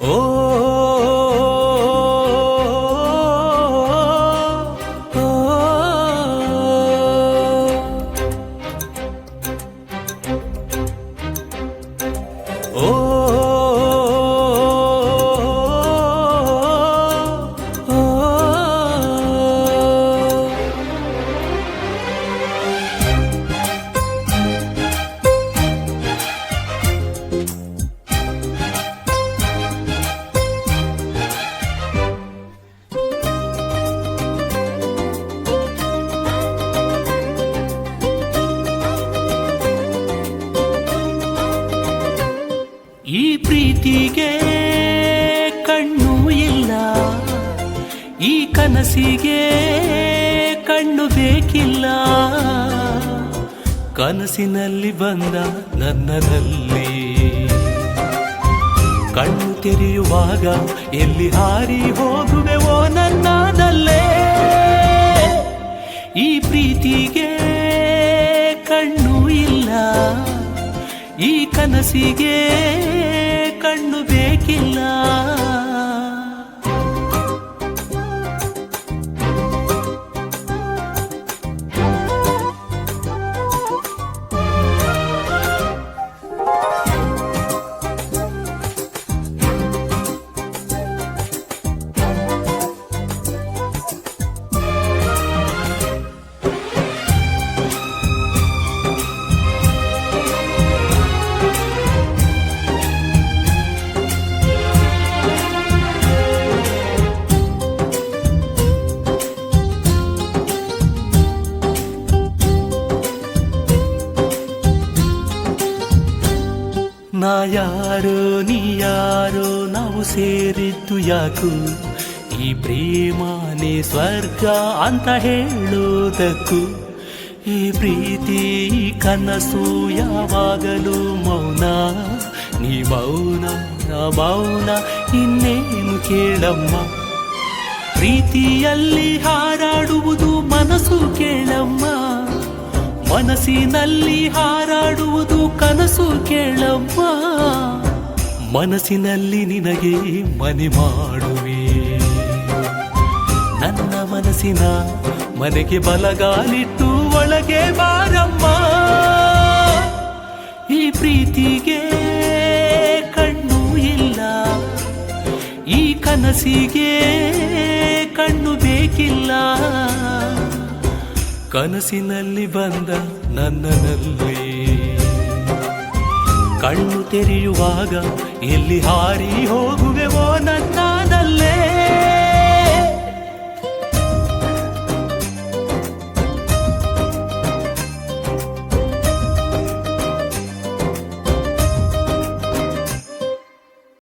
Oh. ಈ ಪ್ರೀತಿಗೆ ಕಣ್ಣು ಇಲ್ಲ, ಈ ಕನಸಿಗೆ ಕಣ್ಣು ಬೇಕಿಲ್ಲ. ಕನಸಿನಲ್ಲಿ ಬಂದ ನನ್ನದಲ್ಲಿ ಕಣ್ಣು ತೆರೆಯುವಾಗ ಎಲ್ಲಿ ಹಾರಿ ಹೋಗುವೆವೋ ನನ್ನದಲ್ಲೇ. ಈ ಪ್ರೀತಿಗೆ ಕನಸಿಗೆ ಕಣ್ಣು ಬೇಕಿಲ್ಲ. ಯಾರೋ, ನೀ ಯಾರು, ನಾವು ಸೇರಿದ್ದು ಯಾಕು? ಈ ಪ್ರೇಮನೇ ಸ್ವರ್ಗ ಅಂತ ಹೇಳೋದಕ್ಕೂ ಈ ಪ್ರೀತಿ, ಈ ಕನಸು ಯಾವಾಗಲೂ ಮೌನ? ನೀ ಮೌನ ಮೌನ, ಇನ್ನೇನು ಕೇಳಮ್ಮ? ಪ್ರೀತಿಯಲ್ಲಿ ಹಾರಾಡುವುದು ಮನಸ್ಸು ಕೇಳಮ್ಮ. ಮನಸ್ಸಿನಲ್ಲಿ ಹಾರಾಡುವುದು ಕನಸು ಕೇಳಮ್ಮ ಮನಸ್ಸಿನಲ್ಲಿ ನಿನಗೆ ಮನೆ ಮಾಡುವೆ. ನನ್ನ ಮನಸ್ಸಿನ ಮನೆಗೆ ಬಲಗಾಲಿಟ್ಟು ಒಳಗೆ ಬಾರಮ್ಮ. ಈ ಪ್ರೀತಿಗೆ ಕಣ್ಣು ಇಲ್ಲ. ಈ ಕನಸಿಗೆ ಕಣ್ಣು ಬೇಕಿಲ್ಲ. ಕನಸಿನಲ್ಲಿ ಬಂದ ನನ್ನನಲ್ಲಿ. ಕಣ್ಣು ತೆರೆಯುವಾಗ ಎಲ್ಲಿ ಹಾರಿ ಹೋಗುವೆವೋ ನನ್ನ